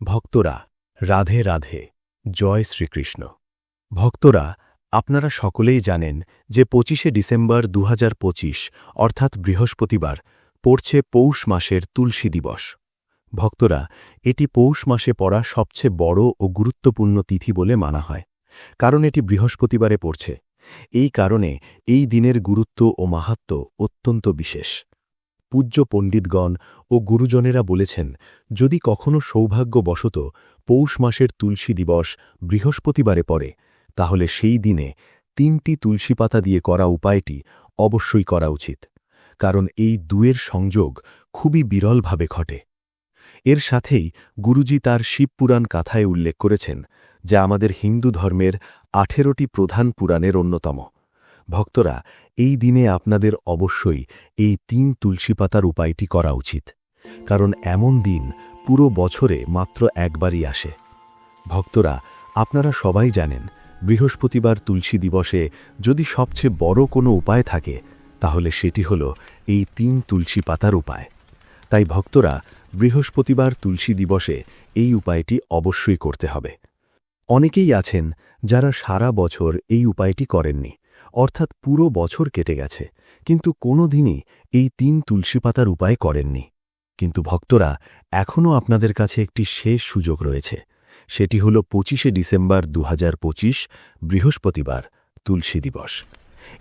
ভক্তরা, রাধে রাধে, জয় শ্রীকৃষ্ণ। ভক্তরা, আপনারা সকলেই জানেন যে পঁচিশে ডিসেম্বর দু অর্থাৎ বৃহস্পতিবার, পড়ছে পৌষ মাসের তুলসী দিবস। ভক্তরা, এটি পৌষ মাসে পড়া সবচেয়ে বড় ও গুরুত্বপূর্ণ তিথি বলে মানা হয়, কারণ এটি বৃহস্পতিবারে পড়ছে। এই কারণে এই দিনের গুরুত্ব ও মাহাত্ম অত্যন্ত বিশেষ। পূজ্য পণ্ডিতগণ ও গুরুজনেরা বলেছেন, যদি কখনো সৌভাগ্যবশত পৌষ মাসের তুলসী দিবস বৃহস্পতিবারে পড়ে, তাহলে সেই দিনে তিনটি তুলসী পাতা দিয়ে করা উপায়টি অবশ্যই করা উচিত, কারণ এই দুয়ের সংযোগ খুবই বিরলভাবে ঘটে। এর সাথেই গুরুজি তার শিবপুরাণ কাথায় উল্লেখ করেছেন, যা আমাদের হিন্দু ধর্মের আঠেরোটি প্রধান পুরাণের অন্যতম। ভক্তরা, এই দিনে আপনাদের অবশ্যই এই তিন তুলসী পাতার উপায়টি করা উচিত। কারণ এমন দিন পুরো বছরে মাত্র একবারই আসে। ভক্তরা, আপনারা সবাই জানেন, বৃহস্পতিবার তুলসী দিবসে যদি সবচেয়ে বড় কোনো উপায় থাকে, তাহলে সেটি হল এই তিন তুলসী পাতার উপায়। তাই ভক্তরা, বৃহস্পতিবার তুলসী দিবসে এই উপায়টি অবশ্যই করতে হবে। অনেকেই আছেন যারা সারা বছর এই উপায়টি করেননি। অর্থাৎ পুরো বছর কেটে গেছে, কিন্তু কোনো দিনই এই তিন তুলসী পাতার উপায় করেননি। কিন্তু ভক্তরা এখনও আপনাদের কাছে একটি শেষ সুযোগ রয়েছে। সেটি হল পঁচিশে ডিসেম্বর দু হাজার পঁচিশ, বৃহস্পতিবার, তুলসী দিবস।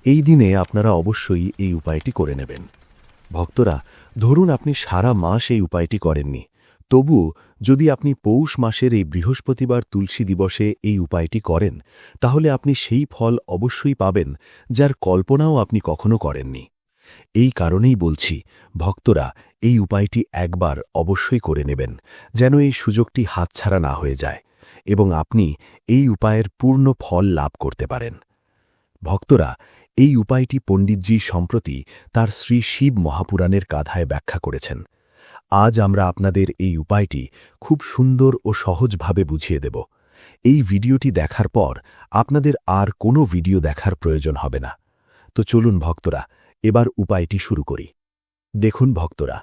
এই দিনে আপনারা অবশ্যই এই উপায়টি করে নেবেন। ভক্তরা, ধরুন আপনি সারা মাস এই উপায়টি করেননি তবুও যদি আপনি পৌষ মাসের এই বৃহস্পতিবার তুলসী দিবসে এই উপায়টি করেন, তাহলে আপনি সেই ফল অবশ্যই পাবেন, যার কল্পনাও আপনি কখনো করেননি। এই কারণেই বলছি, ভক্তরা এই উপায়টি একবার অবশ্যই করে নেবেন, যেন এই সুযোগটি হাতছাড়া না হয়ে যায় এবং আপনি এই উপায়ের পূর্ণ ফল লাভ করতে পারেন। ভক্তরা, এই উপায়টি পণ্ডিতজি সম্প্রতি তার শ্রী শিব মহাপুরাণের কাধায় ব্যাখ্যা করেছেন। আজ আমরা আপনাদের এই উপায়টি খুব সুন্দর ও সহজভাবে বুঝিয়ে দেব। এই ভিডিওটি দেখার পর আপনাদের আর কোনো ভিডিও দেখার প্রয়োজন হবে না। তো চলুন ভক্তরা, এবার উপায়টি শুরু করি। দেখুন ভক্তরা,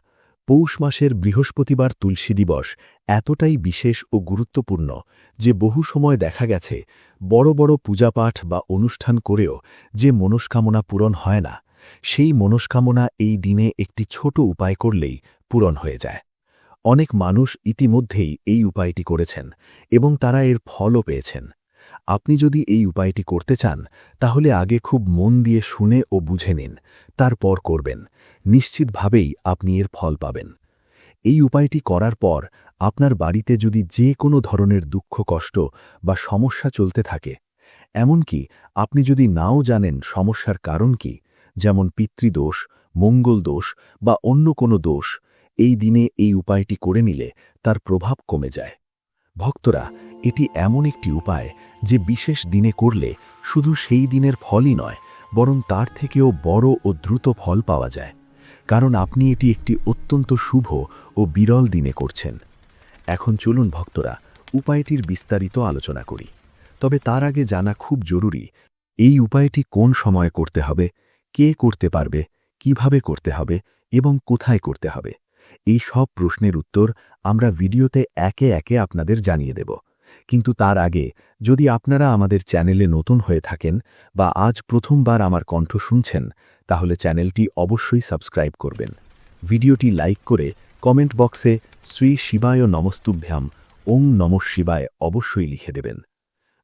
পৌষ মাসের বৃহস্পতিবার তুলসী দিবস এতটাই বিশেষ ও গুরুত্বপূর্ণ যে বহু সময় দেখা গেছে বড় বড় পূজাপাঠ বা অনুষ্ঠান করেও যে মনস্কামনা পূরণ হয় না। সেই মনস্কামনা এই দিনে একটি ছোট উপায় করলেই পূরণ হয়ে যায়। অনেক মানুষ ইতিমধ্যেই এই উপায়টি করেছেন এবং তারা এর ফলও পেয়েছেন। আপনি যদি এই উপায়টি করতে চান, তাহলে আগে খুব মন দিয়ে শুনে ও বুঝে নিন, তারপর করবেন। নিশ্চিতভাবেই আপনি এর ফল পাবেন। এই উপায়টি করার পর আপনার বাড়িতে যদি যে কোনো ধরনের দুঃখ, কষ্ট বা সমস্যা চলতে থাকে, এমনকি আপনি যদি নাও জানেন সমস্যার কারণ কি যেমন পিতৃদোষ মঙ্গল দোষ বা অন্য কোনো দোষ, এই দিনে এই উপায়টি করে নিলে তার প্রভাব কমে যায়। ভক্তরা, এটি এমন একটি উপায় যে বিশেষ দিনে করলে শুধু সেই দিনের ফলই নয়, বরং তার থেকেও বড় ও দ্রুত ফল পাওয়া যায়। কারণ আপনি এটি একটি অত্যন্ত শুভ ও বিরল দিনে করছেন। এখন চলুন ভক্তরা, উপায়টির বিস্তারিত আলোচনা করি। তবে তার আগে জানা খুব জরুরি, এই উপায়টি কোন সময় করতে হবে? কে করতে পারবে, কীভাবে করতে হবে এবং কোথায় করতে হবে? এই সব প্রশ্নের উত্তর আমরা ভিডিওতে একে একে আপনাদের জানিয়ে দেব। কিন্তু তার আগে, যদি আপনারা আমাদের চ্যানেলে নতুন হয়ে থাকেন বা আজ প্রথমবার আমার কণ্ঠ শুনছেন, তাহলে চ্যানেলটি অবশ্যই সাবস্ক্রাইব করবেন। ভিডিওটি লাইক করে কমেন্ট বক্সে শ্রী শিবায় নমস্তুভ্যাম, ওং নম শিবায় অবশ্যই লিখে দেবেন।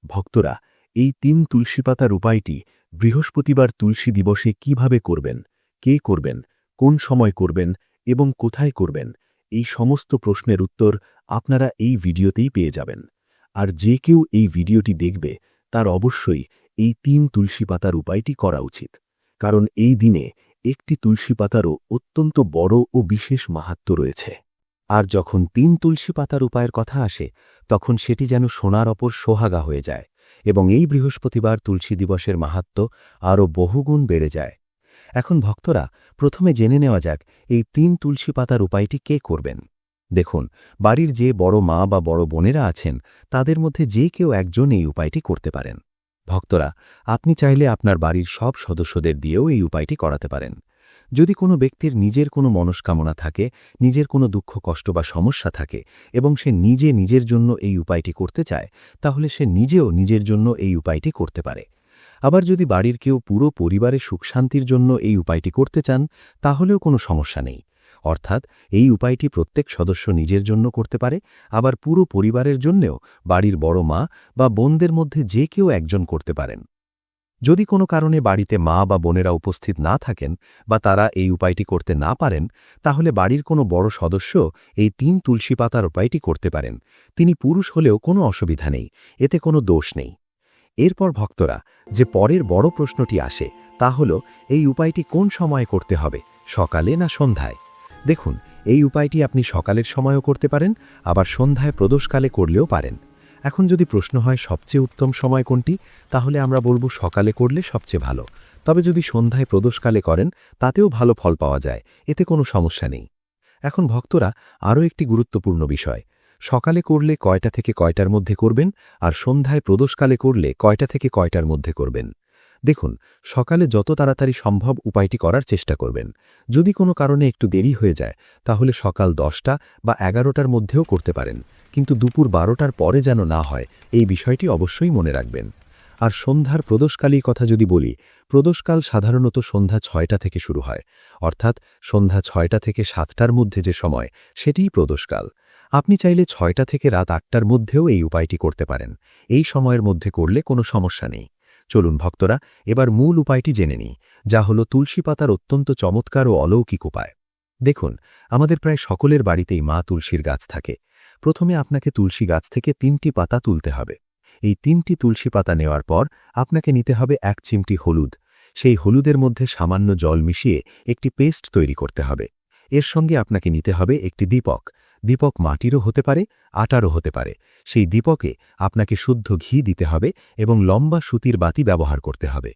ভক্তরা, এই তিন তুলসী পাতার উপায়টি বৃহস্পতিবার তুলসী দিবসে কীভাবে করবেন, কে করবেন, কোন সময় করবেন এবং কোথায় করবেন, এই সমস্ত প্রশ্নের উত্তর আপনারা এই ভিডিওতেই পেয়ে যাবেন। আর যে কেউ এই ভিডিওটি দেখবে, তার অবশ্যই এই তিন তুলসী পাতার উপায়টি করা উচিত। কারণ এই দিনে একটি তুলসী পাতারও অত্যন্ত বড় ও বিশেষ মাহাত্ম রয়েছে। আর যখন তিন তুলসী পাতার উপায়ের কথা আসে, তখন সেটি যেন সোনার অপর সোহাগা হয়ে যায়। এবং এই বৃহস্পতিবার তুলসী দিবসের মাহাত্ম আরও বহুগুণ বেড়ে যায়। এখন ভক্তরা প্রথমে জেনে নেওয়া যাক এই তিন তুলসী পাতার উপায়টি কে করবেন। দেখুন, বাড়ির যে বড় মা বা বড় বোনেরা আছেন, তাদের মধ্যে যে কেউ একজন এই উপায়টি করতে পারেন। ভক্তরা, আপনি চাইলে আপনার বাড়ির সব সদস্যদের দিয়েও এই উপায়টি করাতে পারেন। যদি কোনো ব্যক্তির নিজের কোনো মনস্কামনা থাকে, নিজের কোনো দুঃখ, কষ্ট বা সমস্যা থাকে এবং সে নিজে নিজের জন্য এই উপায়টি করতে চায়, তাহলে সে নিজেও নিজের জন্য এই উপায়টি করতে পারে। আবার যদি বাড়ির কেউ পুরো পরিবারের সুখশান্তির জন্য এই উপায়টি করতে চান, তাহলেও কোনো সমস্যা নেই। অর্থাৎ এই উপায়টি প্রত্যেক সদস্য নিজের জন্য করতে পারে, আবার পুরো পরিবারের জন্যেও বাড়ির বড় মা বা বোনদের মধ্যে যে কেউ একজন করতে পারেন। যদি কোনো কারণে বাড়িতে মা বা বোনেরা উপস্থিত না থাকেন বা তারা এই উপায়টি করতে না পারেন, তাহলে বাড়ির কোনো বড় সদস্য এই তিন তুলসী পাতার উপায়টি করতে পারেন। তিনি পুরুষ হলেও কোনো অসুবিধা নেই, এতে কোনো দোষ নেই। এরপর ভক্তরা, যে পরের বড় প্রশ্নটি আসে, তা হল, এই উপায়টি কোন সময়ে করতে হবে, সকালে না সন্ধ্যায়? দেখুন, এই উপায়টি আপনি সকালের সময়ও করতে পারেন, আবার সন্ধ্যায় প্রদোষকালে করলেও পারেন। এখন যদি প্রশ্ন হয় সবচেয়ে উত্তম সময় কোনটি, তাহলে আমরা বলব সকালে করলে সবচেয়ে ভালো। তবে যদি সন্ধ্যায় প্রদোষকালে করেন, তাতেও ভালো ফল পাওয়া যায়, এতে কোনো সমস্যা নেই। এখন ভক্তরা আরও একটি গুরুত্বপূর্ণ বিষয়। সকালে করলে কয়টা থেকে কয়টার মধ্যে করবেন, আর সন্ধ্যায় প্রদোষকালে করলে কয়টা থেকে কয়টার মধ্যে করবেন? দেখুন, সকালে যত তাড়াতাড়ি সম্ভব উপায়টি করার চেষ্টা করবেন। যদি কোনো কারণে একটু দেরি হয়ে যায়, তাহলে সকাল দশটা বা এগারোটার মধ্যেও করতে পারেন, কিন্তু দুপুর বারোটার পরে যেন না হয়, এই বিষয়টি অবশ্যই মনে রাখবেন। আর সন্ধ্যার প্রদোষকালী কথা যদি বলি, প্রদোষকাল সাধারণত সন্ধ্যা ছয়টা থেকে শুরু হয়, অর্থাৎ সন্ধ্যা ছয়টা থেকে সাতটার মধ্যে যে সময়, সেটিই প্রদোষকাল। আপনি চাইলে ছয়টা থেকে রাত আটটার মধ্যেও এই উপায়টি করতে পারেন। এই সময়ের মধ্যে করলে কোনো সমস্যা নেই। চলুন ভক্তরা, এবার মূল উপায়টি জেনে নিই, যা হল তুলসী পাতার অত্যন্ত চমৎকার ও অলৌকিক উপায়। দেখুন, আমাদের প্রায় সকলের বাড়িতেই মা তুলসীর গাছ থাকে। প্রথমে আপনাকে তুলসী গাছ থেকে তিনটি পাতা তুলতে হবে। এই তিনটি তুলসী পাতা নেওয়ার পর আপনাকে নিতে হবে এক চিমটি হলুদ। সেই হলুদের মধ্যে সামান্য জল মিশিয়ে একটি পেস্ট তৈরি করতে হবে। এর সঙ্গে আপনাকে নিতে হবে একটি দীপক। দীপক মাটিরও হতে পারে, আটারও হতে পারে। সেই দীপকে আপনাকে শুদ্ধ ঘি দিতে হবে এবং লম্বা সুতির বাতি ব্যবহার করতে হবে।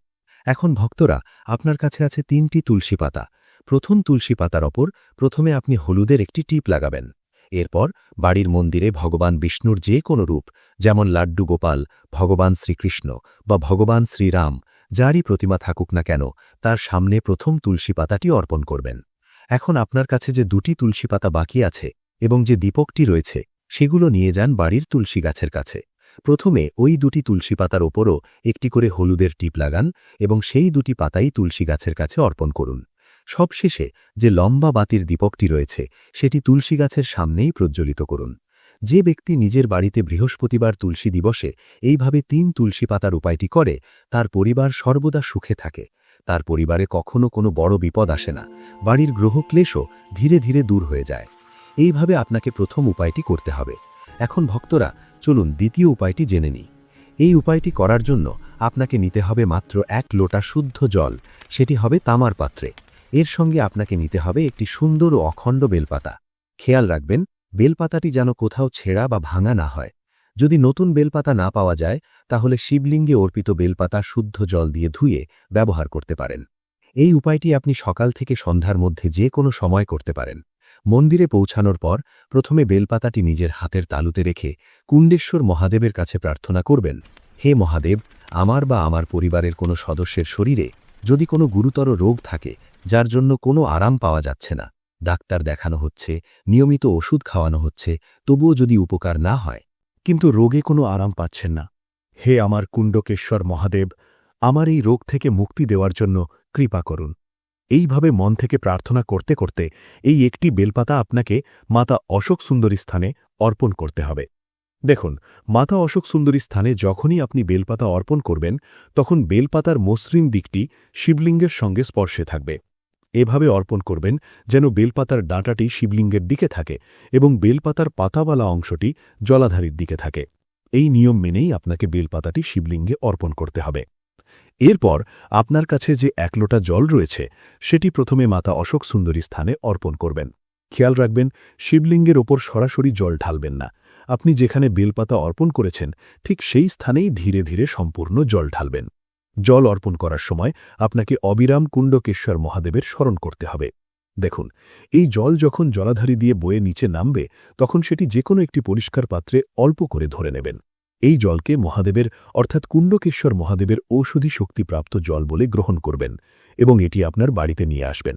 এখন ভক্তরা, আপনার কাছে আছে তিনটি তুলসী পাতা। প্রথম তুলসী পাতার ওপর প্রথমে আপনি হলুদের একটি টিপ লাগাবেন। এরপর বাড়ির মন্দিরে ভগবান বিষ্ণুর যে কোনো রূপ, যেমন লাড্ডু গোপাল, ভগবান শ্রীকৃষ্ণ বা ভগবান শ্রীরাম, যারই প্রতিমা থাকুক না কেন, তার সামনে প্রথম তুলসী পাতাটি অর্পণ করবেন। এখন আপনার কাছে যে দুটি তুলসী পাতা বাকি আছে এবং যে দীপকটি রয়েছে, সেগুলো নিয়ে যান বাড়ির তুলসী গাছের কাছে। প্রথমে ওই দুটি তুলসী পাতার ওপরও একটি করে হলুদের টিপ লাগান এবং সেই দুটি পাতাই তুলসী গাছের কাছে অর্পণ করুন। সবশেষে যে লম্বা বাতির দীপকটি রয়েছে, সেটি তুলসী গাছের সামনেই প্রজ্বলিত করুন। যে ব্যক্তি নিজের বাড়িতে বৃহস্পতিবার তুলসী দিবসে এইভাবে তিন তুলসী পাতার উপায়টি করে, তার পরিবার সর্বদা সুখে থাকে। তার পরিবারে কখনো কোনো বড় বিপদ আসে না। বাড়ির গ্রহক্লেশও ধীরে ধীরে দূর হয়ে যায়। এইভাবে আপনাকে প্রথম উপায়টি করতে হবে। এখন ভক্তরা, চলুন দ্বিতীয় উপায়টি জেনে নিই। এই উপায়টি করার জন্য আপনাকে নিতে হবে মাত্র এক লোটা শুদ্ধ জল, সেটি হবে তামার পাত্রে। এর সঙ্গে আপনাকে নিতে হবে একটি সুন্দর ও অখণ্ড বেলপাতা। খেয়াল রাখবেন, বেলপাতাটি যেন কোথাও ছেঁড়া বা ভাঙা না হয়। যদি নতুন বেলপাতা না পাওয়া যায়, তাহলে শিবলিঙ্গে অর্পিত বেলপাতা শুদ্ধ জল দিয়ে ধুয়ে ব্যবহার করতে পারেন। এই উপায়টি আপনি সকাল থেকে সন্ধ্যার মধ্যে যে কোনো সময় করতে পারেন। মন্দিরে পৌঁছানোর পর প্রথমে বেলপাতাটি নিজের হাতের তালুতে রেখে কুণ্ডেশ্বর মহাদেবের কাছে প্রার্থনা করবেন, হে মহাদেব, আমার বা আমার পরিবারের কোনো সদস্যের শরীরে যদি কোনো গুরুতর রোগ থাকে, যার জন্য কোনো আরাম পাওয়া যাচ্ছে না, ডাক্তার দেখানো হচ্ছে, নিয়মিত ওষুধ খাওয়ানো হচ্ছে, তবুও যদি উপকার না হয়, কিন্তু রোগে কোনো আরাম পাচ্ছেন না, হে আমার কুণ্ডকেশ্বর মহাদেব, আমার এই রোগ থেকে মুক্তি দেওয়ার জন্য কৃপা করুন। এইভাবে মন থেকে প্রার্থনা করতে করতে এই একটি বেলপাতা আপনাকে মাতা অশোক সুন্দরী স্থানে অর্পণ করতে হবে। দেখুন, মাতা অশোক সুন্দরী স্থানে যখনই আপনি বেলপাতা অর্পণ করবেন, তখন বেলপাতার মসৃণ দিকটি শিবলিঙ্গের সঙ্গে স্পর্শে থাকবে। এভাবে অর্পণ করবেন যেন বেলপাতার ডাঁটাটি শিবলিঙ্গের দিকে থাকে এবং বেলপাতার পাতাওয়ালা অংশটি জলাধারীর দিকে থাকে। এই নিয়ম মেনেই আপনাকে বেলপাতাটি শিবলিঙ্গে অর্পণ করতে হবে। এরপর আপনার কাছে যে এক লোটা জল রয়েছে, সেটি প্রথমে মাতা অশোক সুন্দরী স্থানে অর্পণ করবেন। খেয়াল রাখবেন, শিবলিঙ্গের ওপর সরাসরি জল ঢালবেন না। আপনি যেখানে বেলপাতা অর্পণ করেছেন, ঠিক সেই স্থানেই ধীরে ধীরে সম্পূর্ণ জল ঢালবেন। জল অর্পণ করার সময় আপনাকে অবিরাম কুণ্ডকেশ্বর মহাদেবের স্মরণ করতে হবে। দেখুন, এই জল যখন জলাধারী দিয়ে বয়ে নিচে নামবে, তখন সেটি যে কোনো একটি পরিষ্কার পাত্রে অল্প করে ধরে নেবেন। এই জলকে মহাদেবের, অর্থাৎ কুণ্ডকেশ্বর মহাদেবের ঔষধি শক্তিপ্রাপ্ত জল বলে গ্রহণ করবেন এবং এটি আপনার বাড়িতে নিয়ে আসবেন।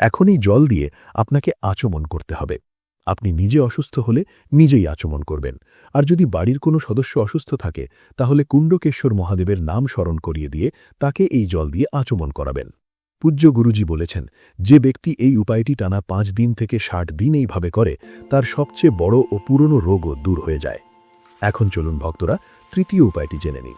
এখন এই জল দিয়ে আপনাকে আচমন করতে হবে। আপনি নিজে অসুস্থ হলে নিজেই আচমন করবেন। আর যদি বাড়ির কোনো সদস্য অসুস্থ থাকে, তাহলে কুণ্ডকেশ্বর মহাদেবের নাম স্মরণ করিয়ে দিয়ে তাকে এই জল দিয়ে আচমন করাবেন। পূজ্য গুরুজি বলেছেন, যে ব্যক্তি এই উপায়টি টানা পাঁচ দিন থেকে ষাট দিন এইভাবে করে, তার সবচেয়ে বড় ও পুরনো রোগও দূর হয়ে যায়। এখন চলুন ভক্তরা তৃতীয় উপায়টি জেনে নিই।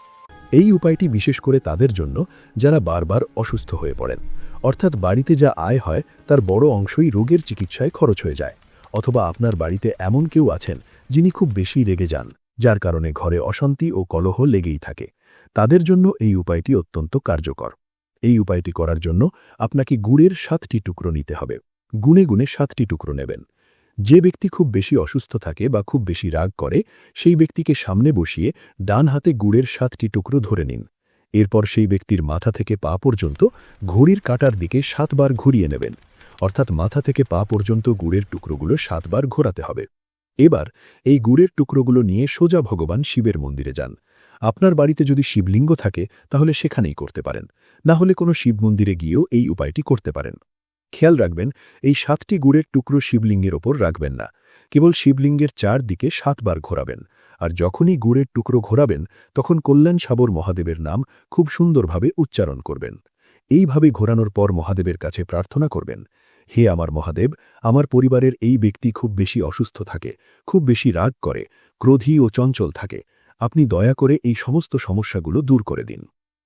এই উপায়টি বিশেষ করে তাদের জন্য যারা বারবার অসুস্থ হয়ে পড়েন। অর্থাৎ বাড়িতে যা আয় হয়, তার বড় অংশই রোগের চিকিৎসায় খরচ হয়ে যায়। অথবা আপনার বাড়িতে এমন কেউ আছেন যিনি খুব বেশি রেগে যান, যার কারণে ঘরে অশান্তি ও কলহ লেগেই থাকে। তাদের জন্য এই উপায়টি অত্যন্ত কার্যকর। এই উপায়টি করার জন্য আপনাকে গুড়ের সাতটি টুকরো নিতে হবে। গুনে গুনে সাতটি টুকরো নেবেন। যে ব্যক্তি খুব বেশি অসুস্থ থাকে বা খুব বেশি রাগ করে, সেই ব্যক্তিকে সামনে বসিয়ে ডান হাতে গুড়ের সাতটি টুকরো ধরে নিন। এরপর সেই ব্যক্তির মাথা থেকে পা পর্যন্ত ঘড়ির কাটার দিকে সাতবার ঘুরিয়ে নেবেন। অর্থাৎ মাথা থেকে পা পর্যন্ত গুড়ের টুকরোগুলো সাতবার ঘোরাতে হবে। এবার এই গুড়ের টুকরোগুলো নিয়ে সোজা ভগবান শিবের মন্দিরে যান। আপনার বাড়িতে যদি শিবলিঙ্গ থাকে, তাহলে সেখানেই করতে পারেন। না হলে কোনো শিব মন্দিরে গিয়েও এই উপায়টি করতে পারেন। খেয়াল রাখবেন, এই সাতটি গুড়ের টুকরো শিবলিঙ্গের ওপর রাখবেন না। কেবল শিবলিঙ্গের চারদিকে সাতবার ঘোরাবেন। আর যখনই গুড়ের টুকরো ঘোরাবেন, তখন কল্যাণ সাবর মহাদেবের নাম খুব সুন্দরভাবে উচ্চারণ করবেন। এইভাবে ঘোরানোর পর মহাদেবের কাছে প্রার্থনা করবেন, হে আমার মহাদেব, আমার পরিবারের এই ব্যক্তি খুব বেশি অসুস্থ থাকে, খুব বেশি রাগ করে, ক্রোধী ও চঞ্চল থাকে। আপনি দয়া করে এই সমস্ত সমস্যাগুলো দূর করে দিন।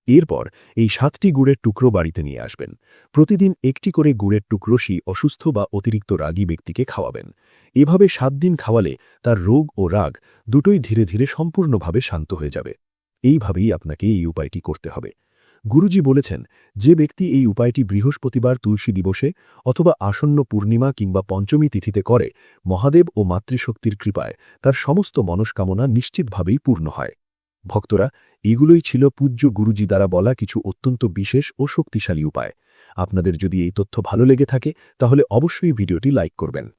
এরপর এই সাতটি গুড়ের টুকরো বাড়িতে নিয়ে আসবেন। প্রতিদিন একটি করে গুড়ের টুকরোশি অসুস্থ বা অতিরিক্ত রাগী ব্যক্তিকে খাওয়াবেন। এভাবে সাত দিন খাওয়ালে তার রোগ ও রাগ দুটোই ধীরে ধীরে সম্পূর্ণভাবে শান্ত হয়ে যাবে। এইভাবেই আপনাকে এই উপায়টি করতে হবে। গুরুজি বলেছেন, যে ব্যক্তি এই উপায়টি বৃহস্পতিবার তুলসী দিবসে অথবা আসন্ন পূর্ণিমা কিংবা পঞ্চমী তিথিতে করে, মহাদেব ও মাতৃশক্তির কৃপায় তার সমস্ত মনস্কামনা নিশ্চিতভাবেই পূর্ণ হয়। ভক্তরা, এগুলোই ছিল পূজ্য গুরুজি দ্বারা বলা কিছু অত্যন্ত বিশেষ ও শক্তিশালী উপায়। আপনাদের যদি এই তথ্য ভালো লেগে থাকে, তাহলে অবশ্যই ভিডিওটি লাইক করবেন।